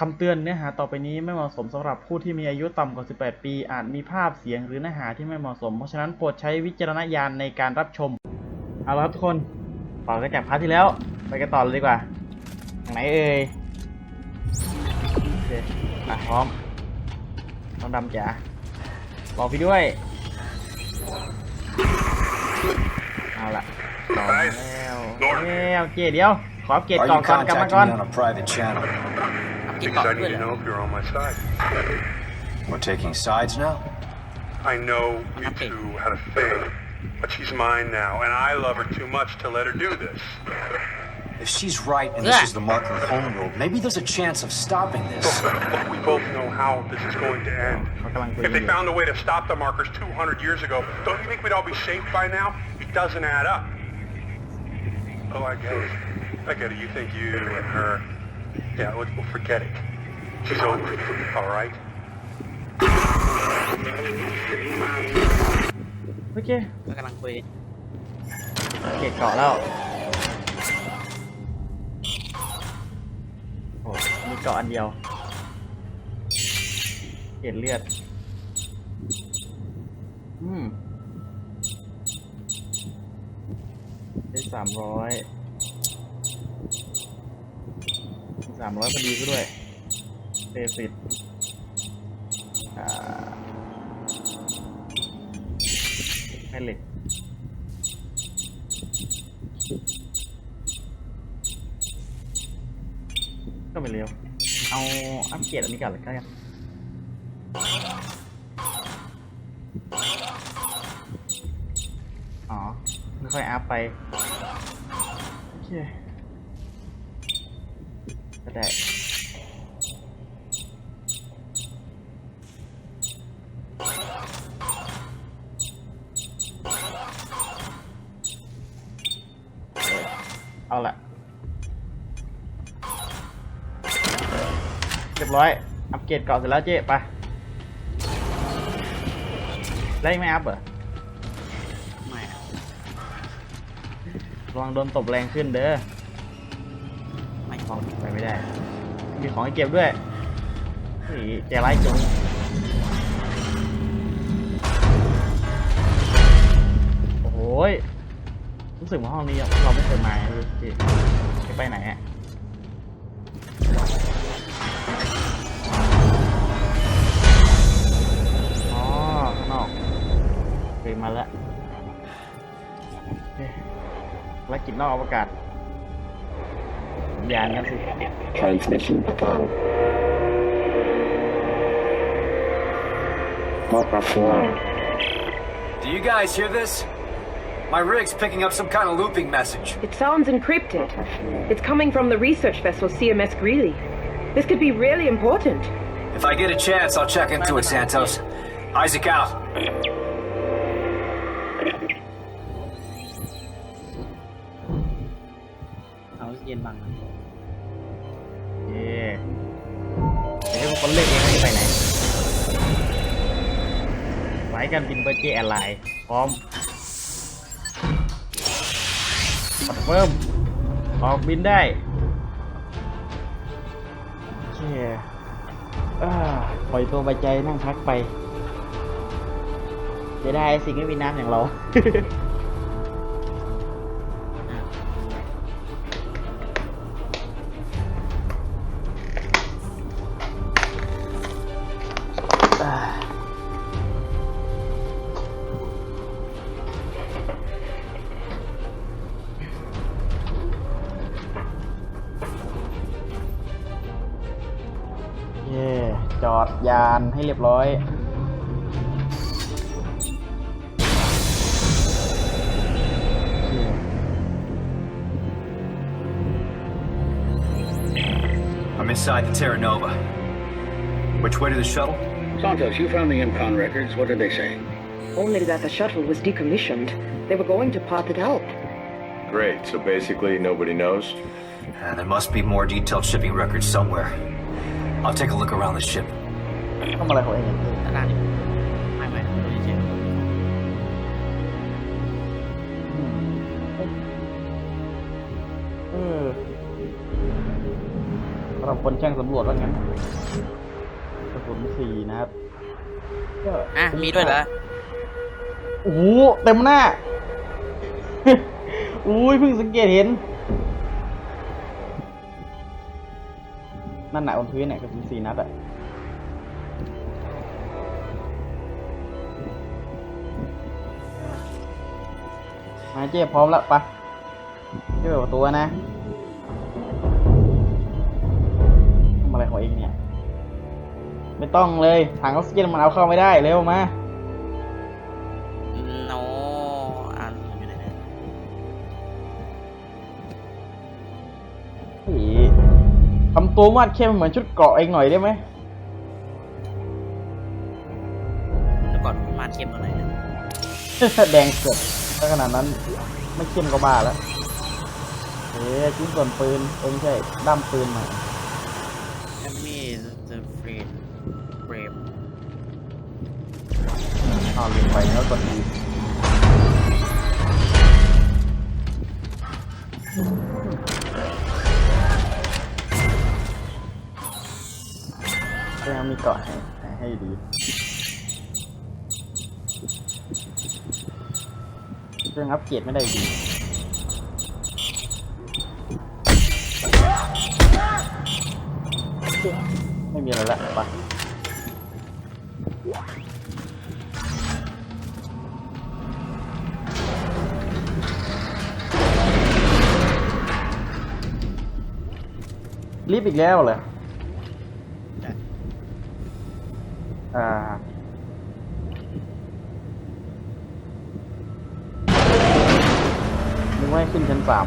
คำเตือนเนื้อหาต่อไปนี้ไม่เหมาะสมสำหรับผู้ที่มีอายุต่ำกว่า 18 ปี อาจมีภาพเสียงหรือเนื้อหาที่ไม่เหมาะสม เพราะฉะนั้นโปรดใช้วิจารณญาณในการรับชม เอาละครับทุกคนต่อกันจากพาร์ทที่แล้ว ไปกันต่อเลยดีกว่าทางไหนเอ่ยโอเคไปพร้อมต้องดำจ๋าบอกพี่ด้วย เอาละต่อแล้วแล้วเจเดียว ขอเกต Are กล่อ you งก่อนกลับมาก่อน contacting me on a private channel? กิน Because ต่อ I ด้วย need เห to รอ know if you're on my side. We're taking sides now? I know you Okay. two had a thing, but she's mine now, and I love her too much to let her do this. If she's right and this Yeah. is the marker homeworld, maybe there's a chance of stopping this. Look, we both know how this is going to end. เขากำลังคุย If กันอ they ยู่ found a way to stop the markers 200 years ago, don't you think we'd all be safe by now? It doesn't add up. Oh, I get It. I get it. You think you and her. Yeah, well, well, forget it. She's over it, all right? โอเคก็กำลังคุยเกตเกาะแล้วโอ้มีเกาะอันเดียวเกตเลือด อืมได้สามร้อยามร้อยพอดีก็ด้วยเบสิตแม่เหล็กก็ไม่เร็ว เอาอัปเกรดอันนี้ก่อนเลยก็กันอ๋อไม่ค่อยอัพไป โอเค ก็ได้เอาละเรียบร้อย อัปเกรดเกาะเสร็จแล้วเจ๊ไปแล้วยังไม่อัพเหรอ ไม่อะระวังโดนตบแรงขึ้นเด้อไม่ ของไปไม่ได้ มีของให้เก็บด้วยเฮ้ยใจร้ายจังโอ้โหยรู้สึกว่าห้องนี้เราไม่เคยมาเลยจะไปไหนอะอ๋อข้างนอกเคยมาแล้วเฮ้ยภารกิจนอกอวกาศ and transmission power. Do you guys hear this? My rig's picking up some kind of looping message. It sounds encrypted. It's coming from the research vessel CMS Greeley. This could be really important. If I get a chance, I'll check into it, Santos. Isaac out. เอาเย็นบังนะเย่เดี๋ยวให้คนเลือกเองว่าจะไปไหนไว้กันบินเบอร์เจแอร์ไลน์พร้อมคอนเฟิร์มออกบินได้โอเคอ่าปล่อยตัวใบใจนั่งพักไปจะได้สิ่งไม่มีน้ำอย่างเรา เรียบร้อย I'm inside the Terra Nova. Which way to the shuttle? Santos, you found the Imcon records. What did they say? Only that the shuttle was decommissioned. They were going to part it out. Great. So basically, nobody knows. Uh, there must be more detailed shipping records somewhere. I'll take a look around the ship. ทำอะไรของเองเนี่ยด้านล่างนี่ไม่ไม่ดูเฉยเออเราำหรับคนช่างสำรวจว่างั้นกระสุนสี่นะครับก็อะมีด้วยเหรอโอ้โหเต็มหน้า อุ้ยเพิ่งสังเกตเห็น นั่นหนะบนพื้นเนี่ยกระสุนสี่นัดอะ มาเจ๊พร้อมแล้วปะเจ๊เปิดประตูนะทำอะไรของเองเนี่ย ไม่ต้องเลยถังออกซิเจนมันเอาเข้าไม่ได้ เร็วมาโนอ่านอยู่ไหนเนี่ยเฮ้ยทำตัววาดเข้มเหมือนชุดเกราะเองหน่อยได้ไหมแล้วก่อนมาเข้มตรงไหนเนี่ยแดงเกิด ถ้าขนาดนั้นไม่เข้มก็บ้าแล้วเอ๊ะชิ้นส่วนปืนเอ้ยไม่ใช่ด้ามปืนใหม่แอมมี่เดอะเฟรมเฟรมเอาลืมไปแล้วกดดีก็ยังมีเกาะให้ให้ให้ดี เครื่องอัปเกรดไม่ได้ดีไม่มีอะไรละไปรีบอีกแล้วเหรอ ใช่ อ่า ไม่ขึ้นชั้นสาม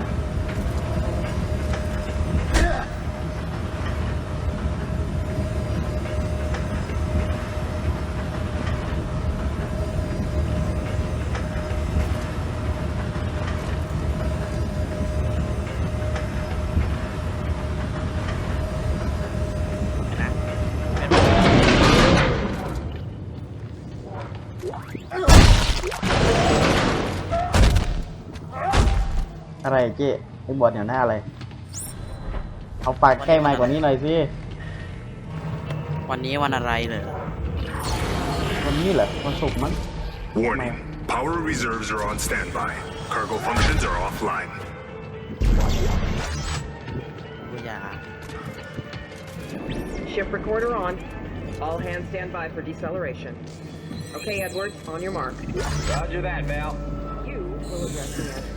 อะไรเจ๊ไอ้บอดเหนียวหน้าอะไร เอาปากใกล้ไมค์กว่านี้หน่อยสิ วันนี้วันอะไรเลยวันนี้เหรอวันศุกร์มั้ง Warning. Power reserves are on standby. Cargo functions are offline. กูอยาก Ship recorder on. All hands stand by for deceleration. Okay, Edwards, on your mark. Roger that, Val. You will address me as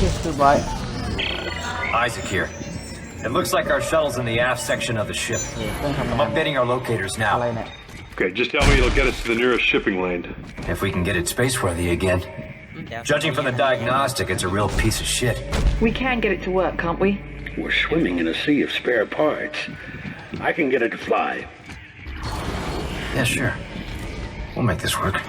Just through. Isaac here. It looks like our shuttle's in the aft section of the ship. I'm updating our locators now. Okay, just tell me it'll get us to the nearest shipping lane. If we can get it spaceworthy again. Judging from the diagnostic, it's a real piece of shit. We can get it to work, can't we? We're swimming in a sea of spare parts. I can get it to fly. Yeah, sure. We'll make this work.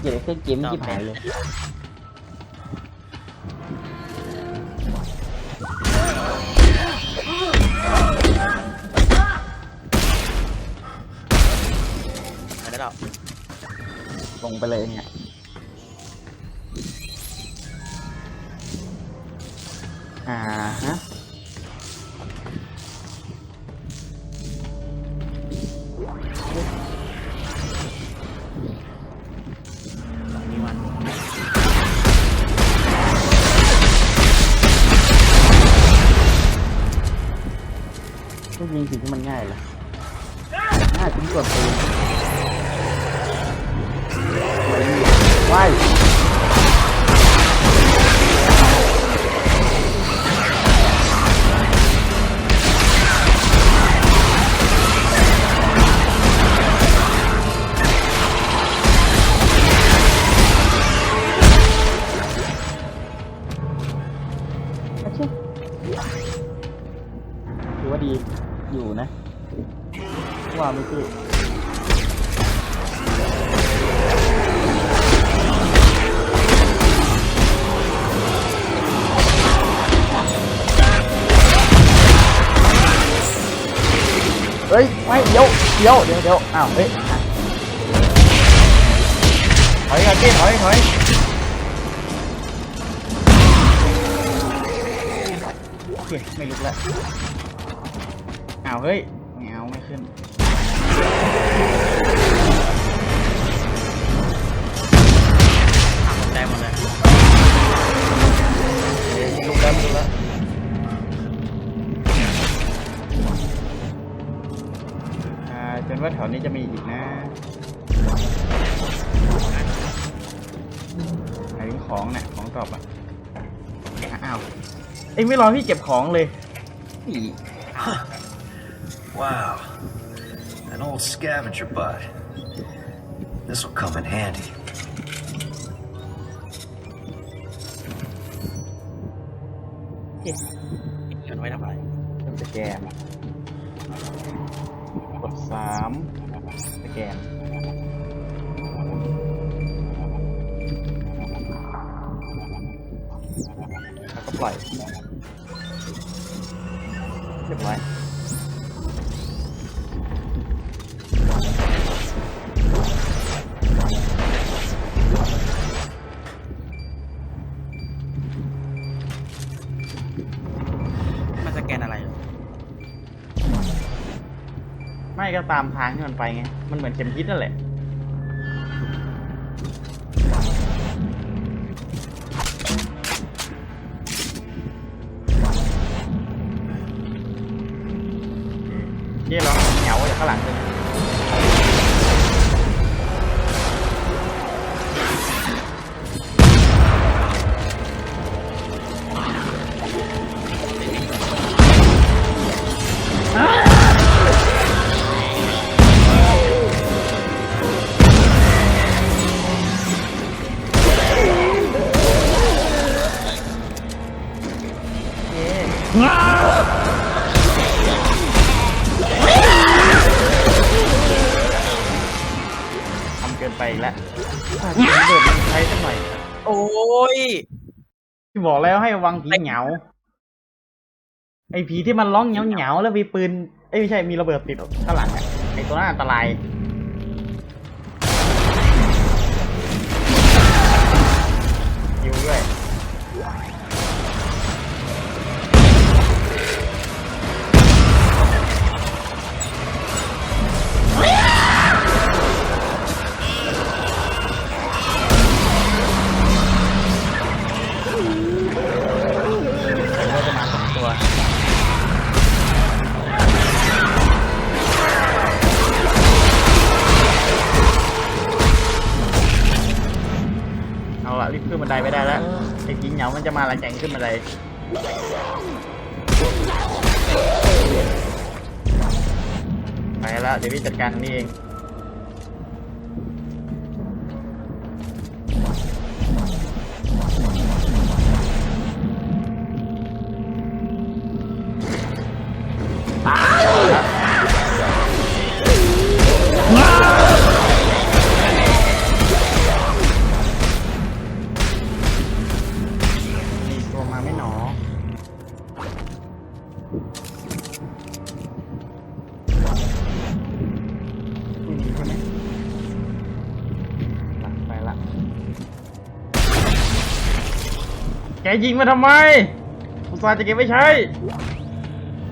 เกลียดไอ้เครื่องเกมที่หายเลยไม่ได้หรอกลงไปเลยเนี่ยอ่าฮะ ง่ายเลยง่ายถึงส่วนปืนว้าย ไม่เดี๋ยวเดี๋ยวเดี๋ยวเดี๋ยวอ้าวเฮ้ยถอยกันพี่ถอยถอยโอเคไม่ลุกแล้วอ้าวเฮ้ยไม่เอาไม่ขึ้น เอ็งไม่รอพี่เก็บของเลยอี Wow. An old scavenger bud. This will come in handy. โยนไว้ทำอะไรเริ่มสแกนกดสามสแกนแล้วก็ปล่อย เรียบร้มันสแกนอะไร ไม่ก็ตามทางที่มันไปไง มันเหมือนเข็มทิศนั่นแหละ ไปอีกแล้วถ้าเกิดเบิดมันใช้สักหน่อยโอ้ยที่บอกแล้วให้ระวังผีเหงา ไอ้ผีที่มันร้องเหงาเหงาๆแล้วมีปืน เอ้ยไม่ใช่มีระเบิดติดข้างหลังอะไอ้ตัวนั้นอันตรายยิวด้วย จะมามันจะมาหลังจากขึ้นมาเลยไปแล้วเดี๋ยวพี่จัดการทางนี้เอง แกยิงมาทำไมอุตส่าห์จะเก็บไว้ใช้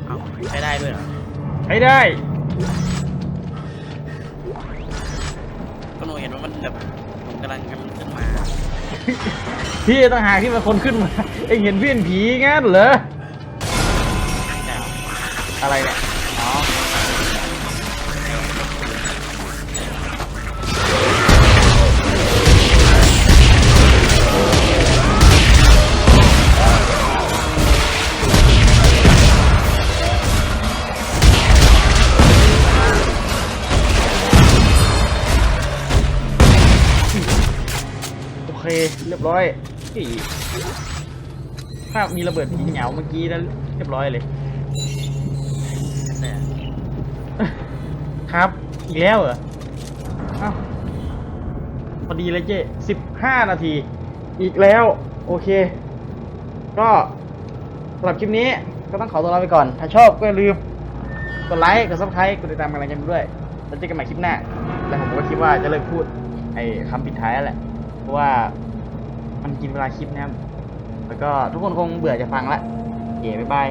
เอ้าใช้ได้ด้วยเหรอใช้ได้ก็หนูเห็นว่ามันแบบมันกำลังกำลังขึ้นมาพี่ต้องหาที่เป็นคนขึ้นมาเองเห็นพี่เป็นผีงั้นเหรอแต่อะไรเนี่ย อ๋อโอ รียบร้อยอีถ้ามีระเบิดผีเหงาเมื่อกี้แล้วเรียบร้อยเลยครับ อีกแล้วเหรออ้าวพอดีเลยเจ๊สิบห้านาที อีกแล้ว โอเค ก็สำหรับคลิปนี้ก็ต้องขอตัวลาไปก่อน ถ้าชอบก็อย่าลืมกดไลค์ กดซับสไครต์กดติดตามกันอะไรกันด้วย แล้วเจอกันใหม่คลิปหน้าแล้วผมก็คิดว่าจะเลิกพูดไอ้คำปิดท้ายแล้วแหละ เพราะว่า มันกินเวลาคลิปนะครับ แล้วก็ทุกคนคงเบื่อจะฟังละเก๋บ๊ายบาย